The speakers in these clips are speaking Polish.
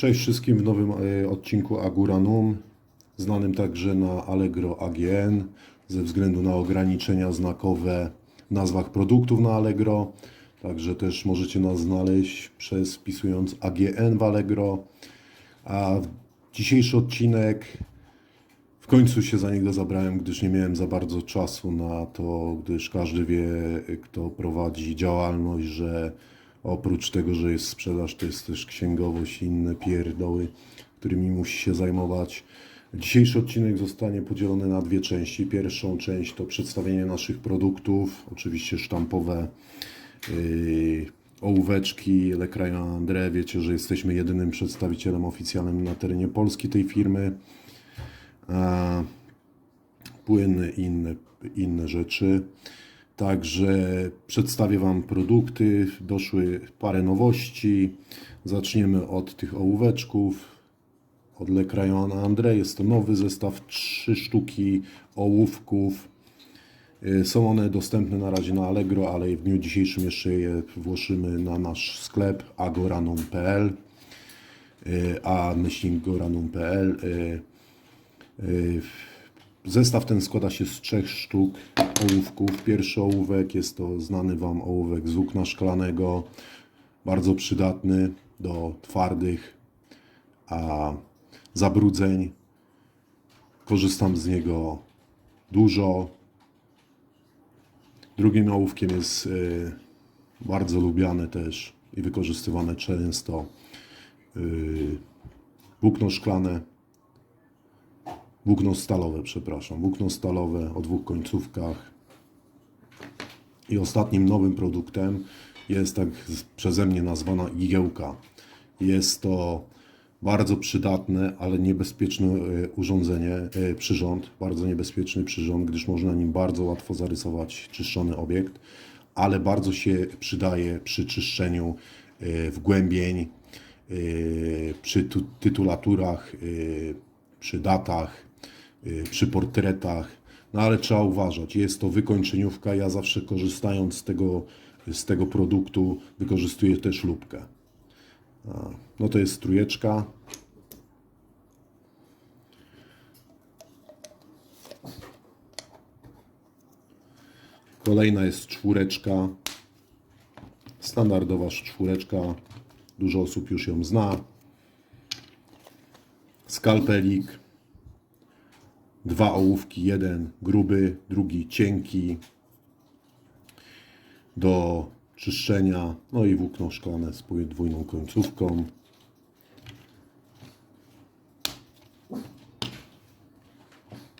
Cześć wszystkim w nowym e, odcinku Aguranum, znanym także na Allegro AGN, ze względu na ograniczenia znakowe w nazwach produktów na Allegro. Także też możecie nas znaleźć przez wpisując AGN w Allegro. A dzisiejszy odcinek w końcu się za niego zabrałem, gdyż nie miałem za bardzo czasu na to, gdyż każdy wie, kto prowadzi działalność, że oprócz tego, że jest sprzedaż, to jest też księgowość i inne pierdoły, którymi musi się zajmować. Dzisiejszy odcinek zostanie podzielony na dwie części. Pierwszą część to przedstawienie naszych produktów, oczywiście sztampowe yy, ołóweczki Le Crayon André. Wiecie, że jesteśmy jedynym przedstawicielem oficjalnym na terenie Polski tej firmy. A, płyny i inne, inne rzeczy. Także przedstawię Wam produkty. Doszły parę nowości. Zaczniemy od tych ołóweczków. Od Le Crayon André. Jest to nowy zestaw, trzy sztuki ołówków. Y, Są one dostępne na razie na Allegro, ale w dniu dzisiejszym jeszcze je włożymy na nasz sklep agoranum.pl y, a myślnik goranum.pl y, Zestaw ten składa się z trzech sztuk ołówków. Pierwszy ołówek jest to znany Wam ołówek z włókna szklanego, bardzo przydatny do twardych a zabrudzeń. Korzystam z niego dużo. Drugim ołówkiem jest y, bardzo lubiane też i wykorzystywane często y, włókno szklane Włókno stalowe, przepraszam. Włókno stalowe o dwóch końcówkach. I ostatnim nowym produktem jest tak przeze mnie nazwana igiełka. Jest to bardzo przydatne, ale niebezpieczne e, urządzenie, e, przyrząd. Bardzo niebezpieczny przyrząd, gdyż można nim bardzo łatwo zarysować czyszczony obiekt, ale bardzo się przydaje przy czyszczeniu e, wgłębień, przy tu- tytulaturach, przy datach, przy portretach, no ale trzeba uważać. Jest to wykończeniówka. Ja zawsze korzystając z tego, z tego produktu wykorzystuję też lubkę. No to jest trójeczka. Kolejna jest czwóreczka. Standardowa czwóreczka. Dużo osób już ją zna. Skalpelik. Dwa ołówki, jeden gruby, drugi cienki do czyszczenia, no i włókno szklane z podwójną końcówką.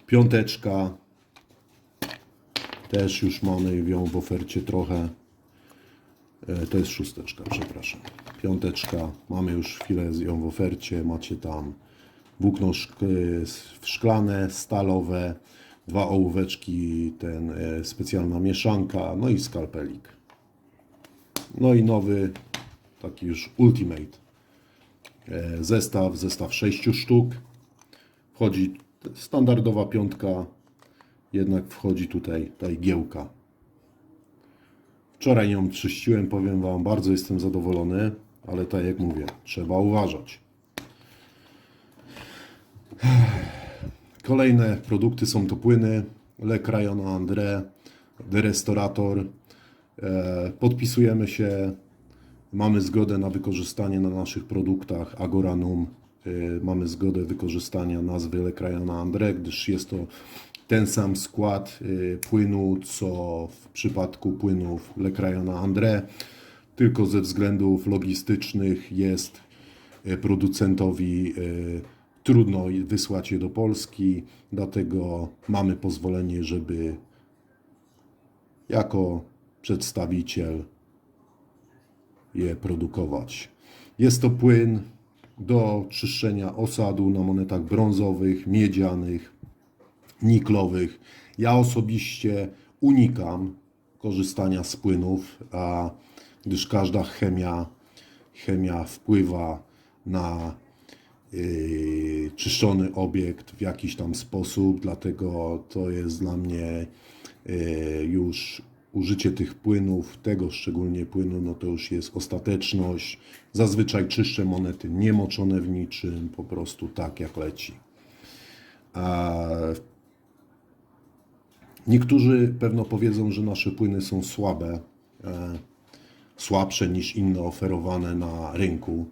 Piąteczka, też już mamy ją w ofercie trochę. E, To jest szósteczka, przepraszam. Piąteczka, mamy już chwilę ją w ofercie. Macie tam włókno szk- szklane, stalowe, dwa ołóweczki, ten e, specjalna mieszanka, no i skalpelik. No i nowy, taki już ultimate e, zestaw, zestaw sześciu sztuk. Wchodzi standardowa piątka, jednak wchodzi tutaj ta igiełka. Wczoraj ją czyściłem, powiem Wam, bardzo jestem zadowolony, ale tak jak mówię, trzeba uważać. Kolejne produkty są to płyny Le Crayon André, The Restaurator. E, Podpisujemy się, mamy zgodę na wykorzystanie na naszych produktach Agoranum. E, Mamy zgodę wykorzystania nazwy Le Crayon André, gdyż jest to ten sam skład e, płynu, co w przypadku płynów Le Crayon André, tylko ze względów logistycznych jest producentowi trudno wysłać je do Polski, dlatego mamy pozwolenie, żeby jako przedstawiciel je produkować. Jest to płyn do czyszczenia osadu na monetach brązowych, miedzianych, niklowych. Ja osobiście unikam korzystania z płynów, a gdyż każda chemia, chemia wpływa na czyszczony obiekt w jakiś tam sposób, dlatego to jest dla mnie yy, już użycie tych płynów, tego szczególnie płynu, no to już jest ostateczność. Zazwyczaj czyszczę monety niemoczone w niczym, po prostu tak jak leci. A niektórzy pewno powiedzą, że nasze płyny są słabe, e, słabsze niż inne oferowane na rynku.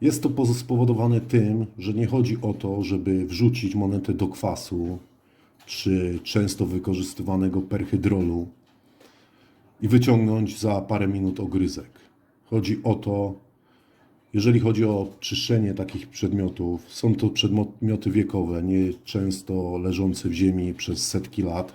Jest to spowodowane tym, że nie chodzi o to, żeby wrzucić monetę do kwasu czy często wykorzystywanego perhydrolu i wyciągnąć za parę minut ogryzek. Chodzi o to, jeżeli chodzi o czyszczenie takich przedmiotów, są to przedmioty wiekowe, nie często leżące w ziemi przez setki lat.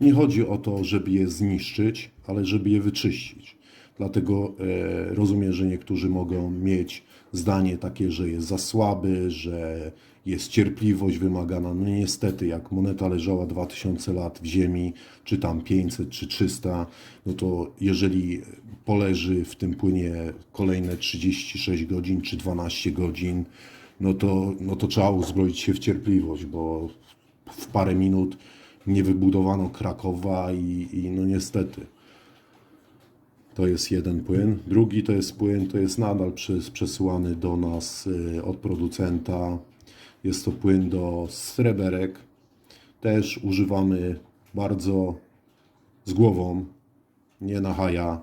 Nie chodzi o to, żeby je zniszczyć, ale żeby je wyczyścić. Dlatego e, rozumiem, że niektórzy mogą mieć zdanie takie, że jest za słaby, że jest cierpliwość wymagana. No niestety, jak moneta leżała 2000 lat w ziemi, czy tam 500, czy 300, no to jeżeli poleży w tym płynie kolejne 36 godzin, czy 12 godzin, no to, no to trzeba uzbroić się w cierpliwość, bo w parę minut nie wybudowano Krakowa i, i no niestety. To jest jeden płyn. Drugi to jest płyn, to jest nadal przes- przesyłany do nas y, od producenta. Jest to płyn do sreberek. Też używamy bardzo z głową, nie na haja.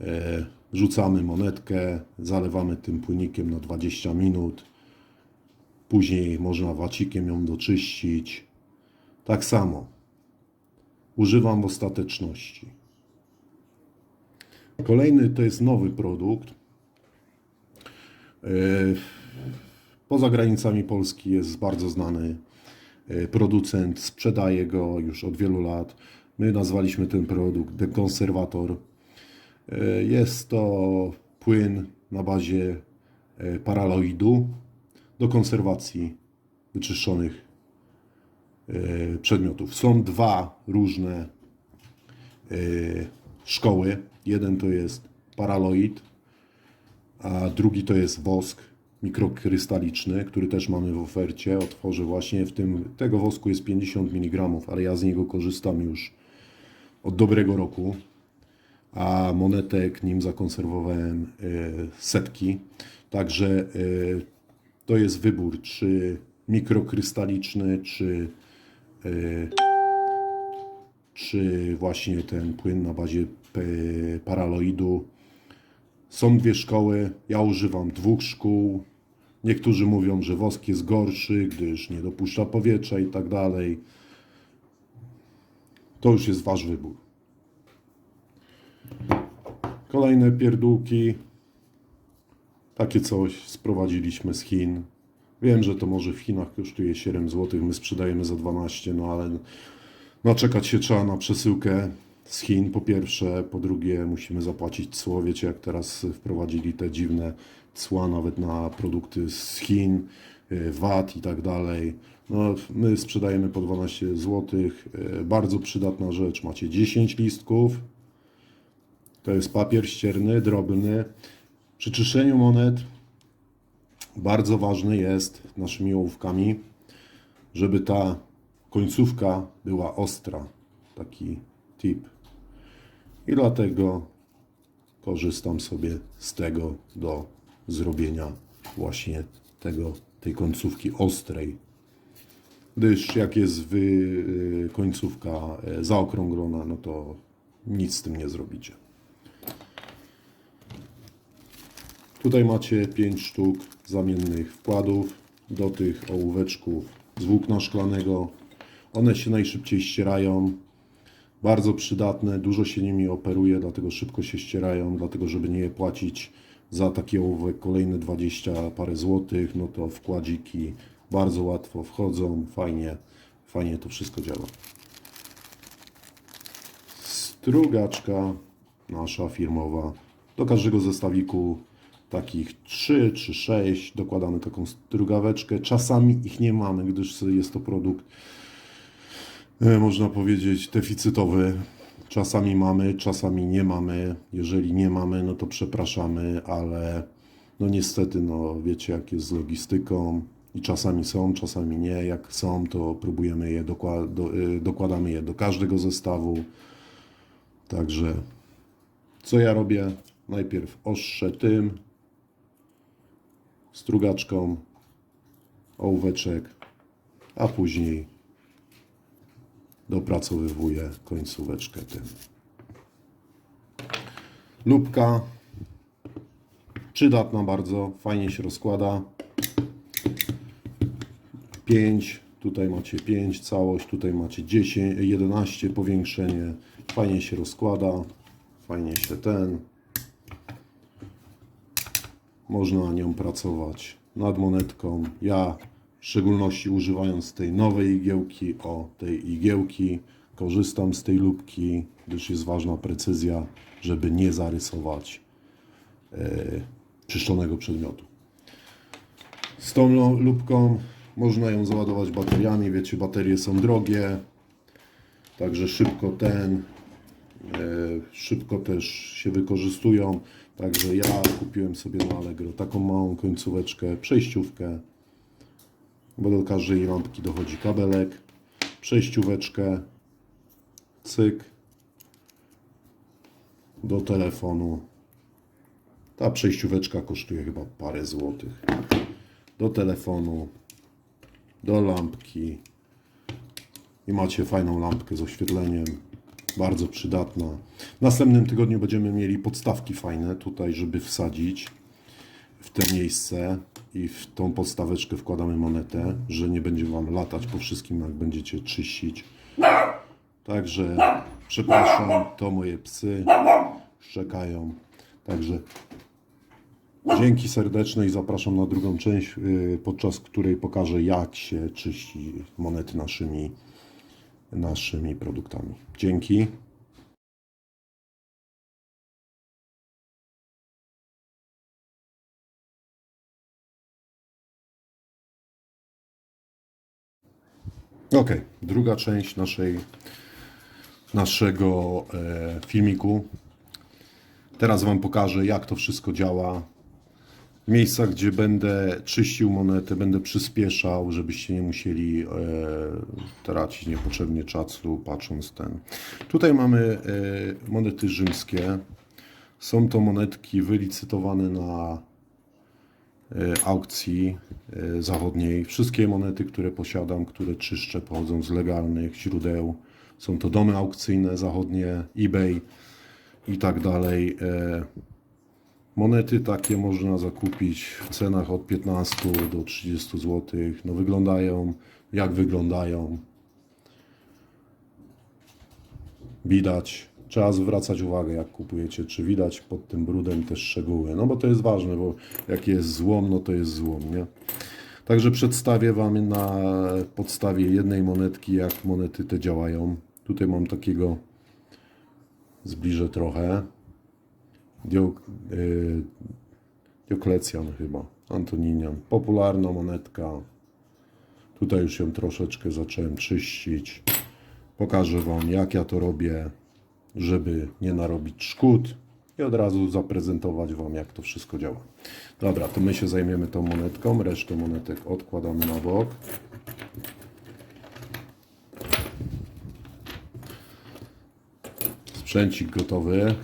E, Rzucamy monetkę, zalewamy tym płynikiem na 20 minut. Później można wacikiem ją doczyścić. Tak samo. Używam ostateczności. Kolejny to jest nowy produkt. E, Poza granicami Polski jest bardzo znany e, producent, sprzedaje go już od wielu lat. My nazwaliśmy ten produkt dekonserwator. E, Jest to płyn na bazie paraloidu do konserwacji wyczyszczonych przedmiotów. Są dwa różne szkoły. Jeden to jest paraloid, a drugi to jest wosk mikrokrystaliczny, który też mamy w ofercie. Otworzę właśnie w tym, tego wosku jest 50 mg, ale ja z niego korzystam już od dobrego roku, a monetek nim zakonserwowałem e, setki. Także e, to jest wybór, czy mikrokrystaliczny, czy e, czy właśnie ten płyn na bazie paraloidu. Są dwie szkoły, ja używam dwóch szkół. Niektórzy mówią, że wosk jest gorszy, gdyż nie dopuszcza powietrza i tak dalej. To już jest wasz wybór. Kolejne pierdółki. Takie coś sprowadziliśmy z Chin. Wiem, że to może w Chinach kosztuje 7 zł, my sprzedajemy za 12, no ale naczekać się trzeba na przesyłkę z Chin po pierwsze, po drugie musimy zapłacić cło, wiecie jak teraz wprowadzili te dziwne cła nawet na produkty z Chin, y, VAT i tak dalej. No, my sprzedajemy po 12 zł, bardzo przydatna rzecz, macie 10 listków, to jest papier ścierny, drobny. Przy czyszczeniu monet bardzo ważny jest naszymi ołówkami, żeby ta końcówka była ostra. Taki tip. I dlatego korzystam sobie z tego do zrobienia właśnie tego, tej końcówki ostrej. Gdyż jak jest wy, końcówka e, zaokrąglona, no to nic z tym nie zrobicie. Tutaj macie 5 sztuk zamiennych wkładów do tych ołóweczków z włókna szklanego. One się najszybciej ścierają. Bardzo przydatne, dużo się nimi operuje, dlatego szybko się ścierają, dlatego żeby nie płacić za taki ołówek kolejne 20 parę złotych, no to wkładziki bardzo łatwo wchodzą, fajnie, fajnie to wszystko działa. Strugaczka nasza firmowa. Do każdego zestawiku takich 3 czy 6 dokładamy taką strugaweczkę. Czasami ich nie mamy, gdyż jest to produkt można powiedzieć deficytowy. Czasami mamy, czasami nie mamy. Jeżeli nie mamy, no to przepraszamy, ale no niestety, no wiecie jak jest z logistyką i czasami są, czasami nie. Jak są, to próbujemy je, dokła- do, y, dokładamy je do każdego zestawu. Także co ja robię? Najpierw ostrze tym strugaczką ołóweczek, a później dopracowywuję końcóweczkę tym. Lubka przydatna bardzo, fajnie się rozkłada. 5, tutaj macie 5 całość, tutaj macie 10, 11 powiększenie. Fajnie się rozkłada, fajnie się ten. Można nią pracować nad monetką. Ja w szczególności używając tej nowej igiełki, o tej igiełki, korzystam z tej lubki, gdyż jest ważna precyzja, żeby nie zarysować e, czyszczonego przedmiotu. Z tą lubką można ją załadować bateriami. Wiecie, baterie są drogie, także szybko ten, e, szybko też się wykorzystują. Także ja kupiłem sobie na Allegro taką małą końcóweczkę, przejściówkę, bo do każdej lampki dochodzi kabelek, przejścióweczkę, cyk, do telefonu. Ta przejścióweczka kosztuje chyba parę złotych. Do telefonu, do lampki. I macie fajną lampkę z oświetleniem. Bardzo przydatna. W następnym tygodniu będziemy mieli podstawki fajne tutaj, żeby wsadzić w te miejsce i w tą podstaweczkę wkładamy monetę, że nie będzie Wam latać po wszystkim, jak będziecie czyścić. Także przepraszam, to moje psy szczekają. Także dzięki serdeczne i zapraszam na drugą część, y, podczas której pokażę jak się czyści monety naszymi, naszymi produktami. Dzięki. Ok, druga część naszej, naszego e, filmiku. Teraz Wam pokażę, jak to wszystko działa. W miejscach, gdzie będę czyścił monetę, będę przyspieszał, żebyście nie musieli e, tracić niepotrzebnie czasu patrząc ten. Tutaj mamy e, monety rzymskie. Są to monetki wylicytowane na aukcji e, zachodniej. Wszystkie monety, które posiadam, które czyszczę, pochodzą z legalnych źródeł. Są to domy aukcyjne zachodnie, eBay i tak dalej. E, Monety takie można zakupić w cenach od 15 do 30 zł. No wyglądają jak wyglądają. Widać. Trzeba zwracać uwagę jak kupujecie, czy widać pod tym brudem te szczegóły. No bo to jest ważne, bo jak jest złom, no to jest złom, nie? Także przedstawię Wam na podstawie jednej monetki, jak monety te działają. Tutaj mam takiego, zbliżę trochę, Dio, y, Dioklecjan chyba, Antoninian. Popularna monetka. Tutaj już ją troszeczkę zacząłem czyścić. Pokażę Wam, jak ja to robię, żeby nie narobić szkód i od razu zaprezentować Wam, jak to wszystko działa. Dobra, to my się zajmiemy tą monetką. Resztę monetek odkładamy na bok. Sprzęcik gotowy.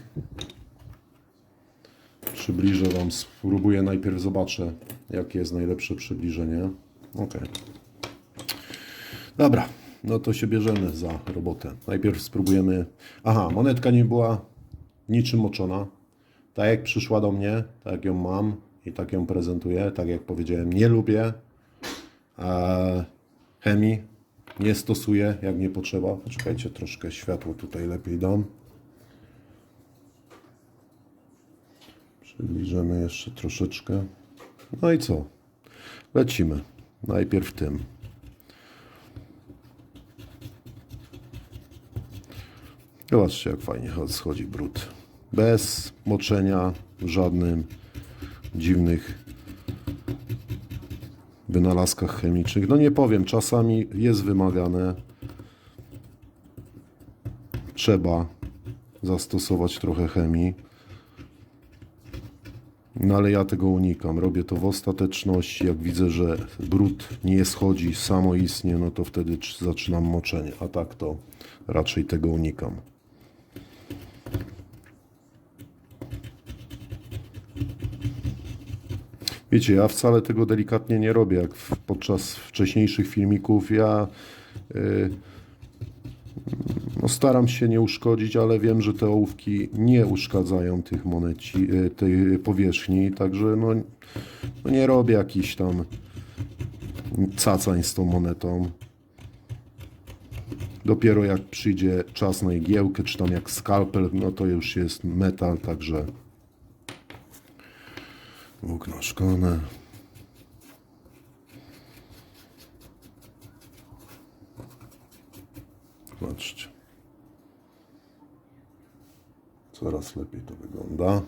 Przybliżę Wam, spróbuję najpierw, zobaczę, jakie jest najlepsze przybliżenie. Ok. Dobra, no to się bierzemy za robotę. Najpierw spróbujemy. Aha, monetka nie była niczym moczona. Tak jak przyszła do mnie, tak ją mam i tak ją prezentuję. Tak jak powiedziałem, nie lubię e, chemii. Nie stosuję, jak nie potrzeba. Poczekajcie, troszkę światło tutaj lepiej dam. Przybliżymy jeszcze troszeczkę. No i co? Lecimy. Najpierw tym. Zobaczcie, jak fajnie schodzi brud. Bez moczenia, żadnym dziwnych wynalazkach chemicznych. No nie powiem, czasami jest wymagane. Trzeba zastosować trochę chemii. No ale ja tego unikam. Robię to w ostateczności. Jak widzę, że brud nie schodzi samoistnie, no to wtedy cz- zaczynam moczenie. A tak to raczej tego unikam. Wiecie, ja wcale tego delikatnie nie robię, jak podczas wcześniejszych filmików. Ja y, no, staram się nie uszkodzić, ale wiem, że te ołówki nie uszkadzają tych moneci, y, tej powierzchni, także no, no nie robię jakichś tam cacań z tą monetą. Dopiero jak przyjdzie czas na igiełkę, czy tam jak skalpel, no to już jest metal, także włókno szklane. Zobaczcie. Coraz lepiej to wygląda.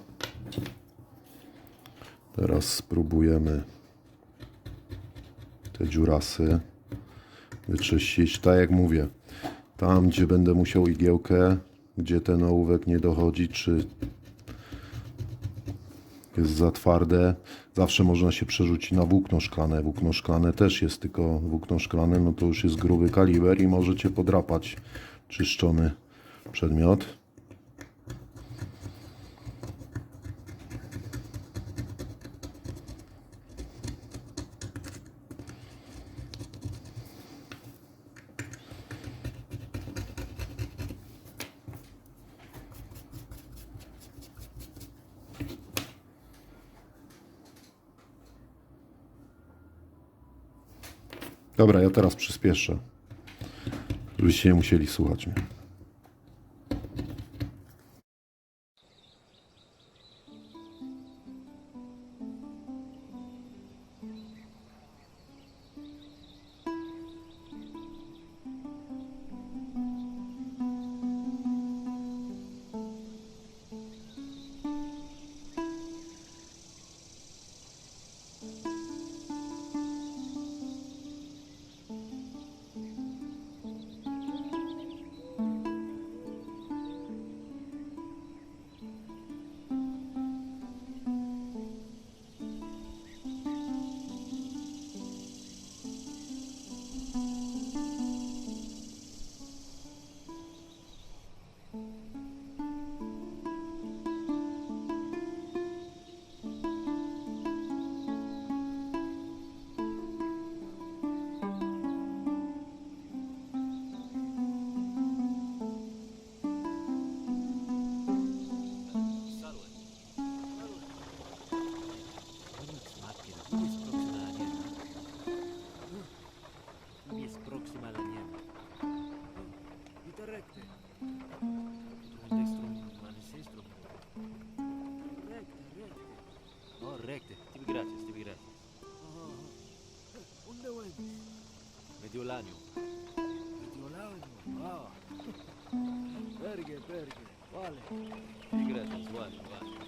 Teraz spróbujemy te dziurasy wyczyścić. Tak jak mówię, tam gdzie będę musiał igiełkę, gdzie ten ołówek nie dochodzi, czy jest za twarde, zawsze można się przerzucić na włókno szklane. Włókno szklane też jest tylko włókno szklane, no to już jest gruby kaliber i możecie podrapać czyszczony przedmiot. Dobra, ja teraz przyspieszę, żebyście nie musieli słuchać mnie. Mediolanum. Mediolanum? Oh. perché, perché? Quale? grazie Juan, Juan.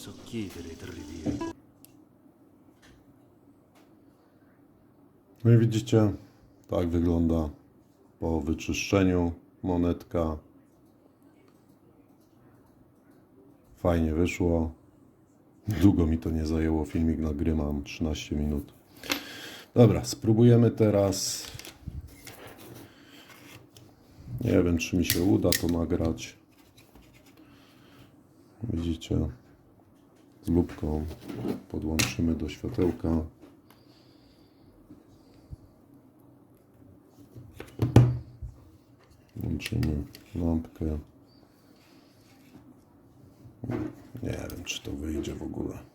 Socchiedere terribili. No i widzicie, tak wygląda po wyczyszczeniu monetka. Fajnie wyszło. Długo mi to nie zajęło, filmik nagrywam 13 minut. Dobra, spróbujemy teraz. Nie wiem, czy mi się uda to nagrać. Widzicie, z lubką podłączymy do światełka. Włączymy lampkę. Nie wiem, czy to wyjdzie w ogóle.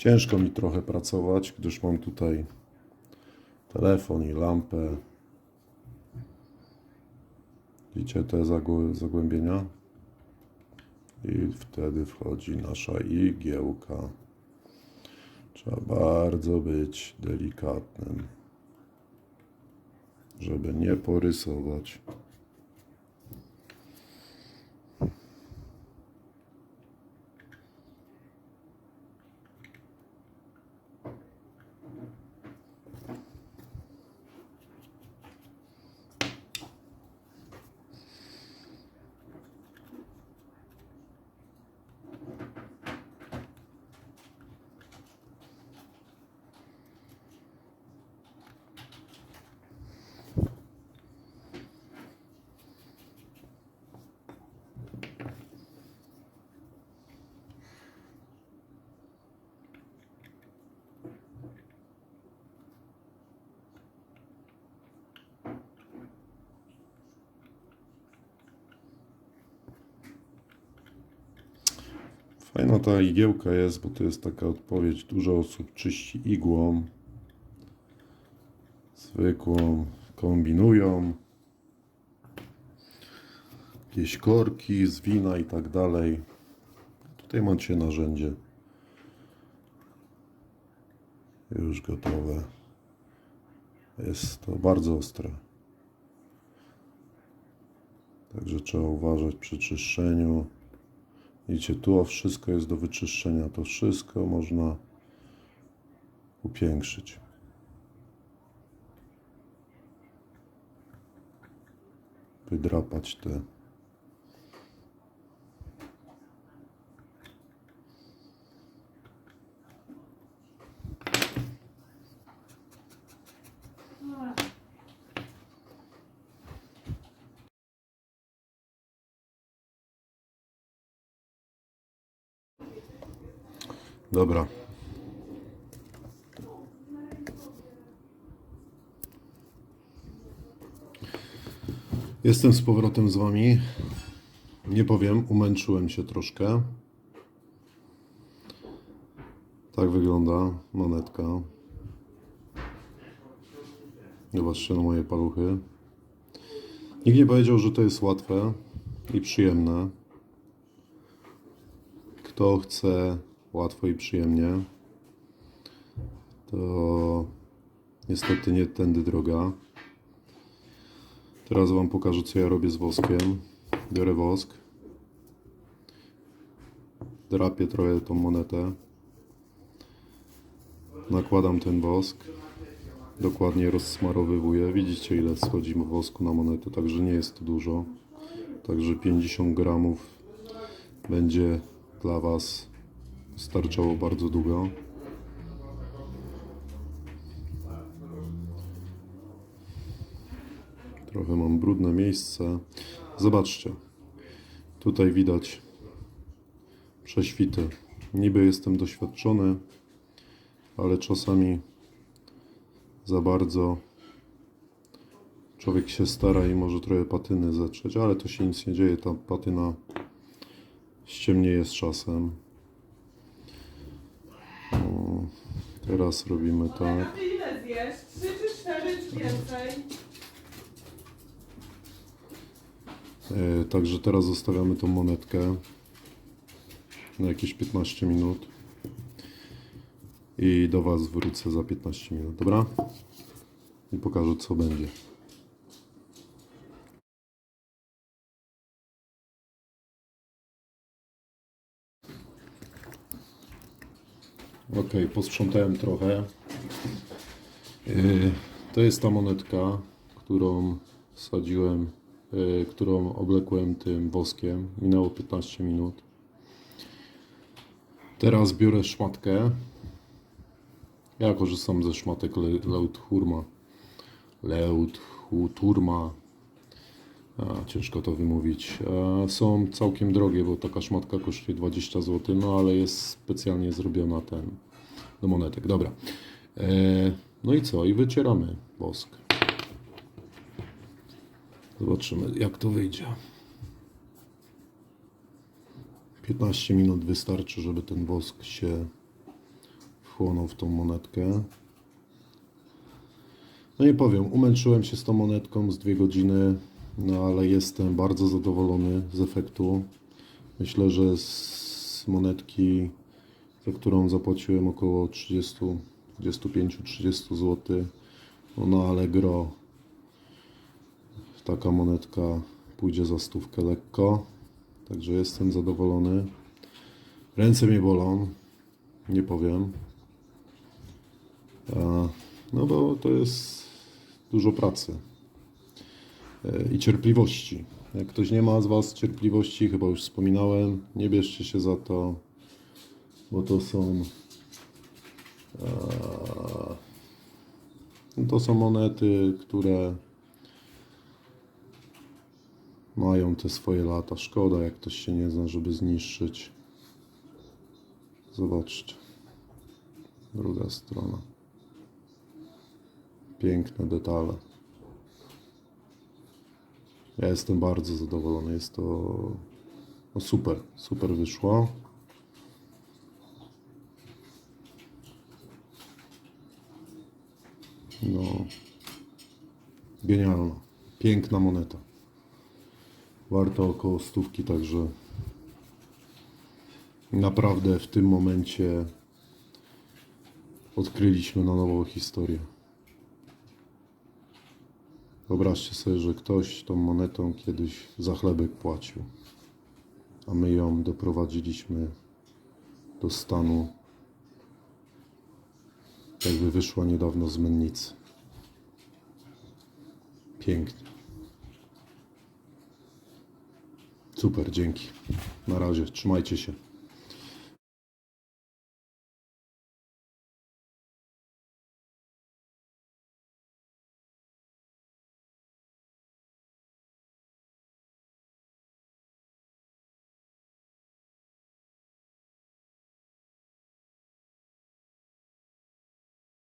Ciężko mi trochę pracować, gdyż mam tutaj telefon i lampę. Widzicie te zagłę- zagłębienia? I wtedy wchodzi nasza igiełka. Trzeba bardzo być delikatnym, żeby nie porysować. Fajna ta igiełka jest, bo to jest taka odpowiedź. Dużo osób czyści igłą. Zwykłą. Kombinują. Jakieś korki z wina i tak dalej. Tutaj macie narzędzie. Już gotowe. Jest to bardzo ostre. Także trzeba uważać przy czyszczeniu. Widzicie, tu wszystko jest do wyczyszczenia. To wszystko można upiększyć. Wydrapać te. Dobra. Jestem z powrotem z Wami. Nie powiem, umęczyłem się troszkę. Tak wygląda monetka. Zobaczcie na moje paluchy. Nikt nie powiedział, że to jest łatwe i przyjemne. Kto chce łatwo i przyjemnie, to niestety nie tędy droga. Teraz Wam pokażę, co ja robię z woskiem. Biorę wosk, drapię trochę tą monetę, nakładam ten wosk, dokładnie rozsmarowywuję. Widzicie, ile schodzi wosku na monetę, także nie jest to dużo. Także 50 gramów będzie dla Was starczało bardzo długo. Trochę mam brudne miejsce. Zobaczcie. Tutaj widać prześwity. Niby jestem doświadczony, ale czasami za bardzo człowiek się stara i może trochę patyny zacząć, ale to się nic nie dzieje. Ta patyna ściemnieje z czasem. Teraz robimy tak. Ty ile zjesz? Trzy czy cztery czy więcej? E, Także teraz zostawiamy tą monetkę na jakieś 15 minut i do Was wrócę za 15 minut, dobra? I pokażę co będzie. Ok, posprzątałem trochę. Yy, To jest ta monetka, którą sadziłem, yy, którą oblekłem tym woskiem. Minęło 15 minut. Teraz biorę szmatkę. Ja korzystam ze szmatek Le- Leuthurma. Leuthurma. A, ciężko to wymówić. Są całkiem drogie, bo taka szmatka kosztuje 20 zł, no ale jest specjalnie zrobiona ten do monetek. Dobra. E, No i co? I wycieramy wosk. Zobaczymy, jak to wyjdzie. 15 minut wystarczy, żeby ten wosk się wchłonął w tą monetkę. No i powiem, umęczyłem się z tą monetką z dwie godziny, no ale jestem bardzo zadowolony z efektu. Myślę, że z monetki, za którą zapłaciłem około 30, 25-30 zł, no na Allegro taka monetka pójdzie za stówkę lekko. Także jestem zadowolony. Ręce mnie bolą, nie powiem. No bo to jest dużo pracy i cierpliwości. Jak ktoś nie ma z Was cierpliwości, chyba już wspominałem, nie bierzcie się za to, bo to są e, to są monety, które mają te swoje lata. Szkoda, jak ktoś się nie zna, żeby zniszczyć. Zobaczcie. Druga strona. Piękne detale. Ja jestem bardzo zadowolony. Jest to no super, super wyszło. No, genialna, piękna moneta. Warto około stówki, także naprawdę w tym momencie odkryliśmy na nowo historię. Wyobraźcie sobie, że ktoś tą monetą kiedyś za chlebek płacił, a my ją doprowadziliśmy do stanu, jakby wyszła niedawno z mennicy. Pięknie. Super, dzięki. Na razie, trzymajcie się.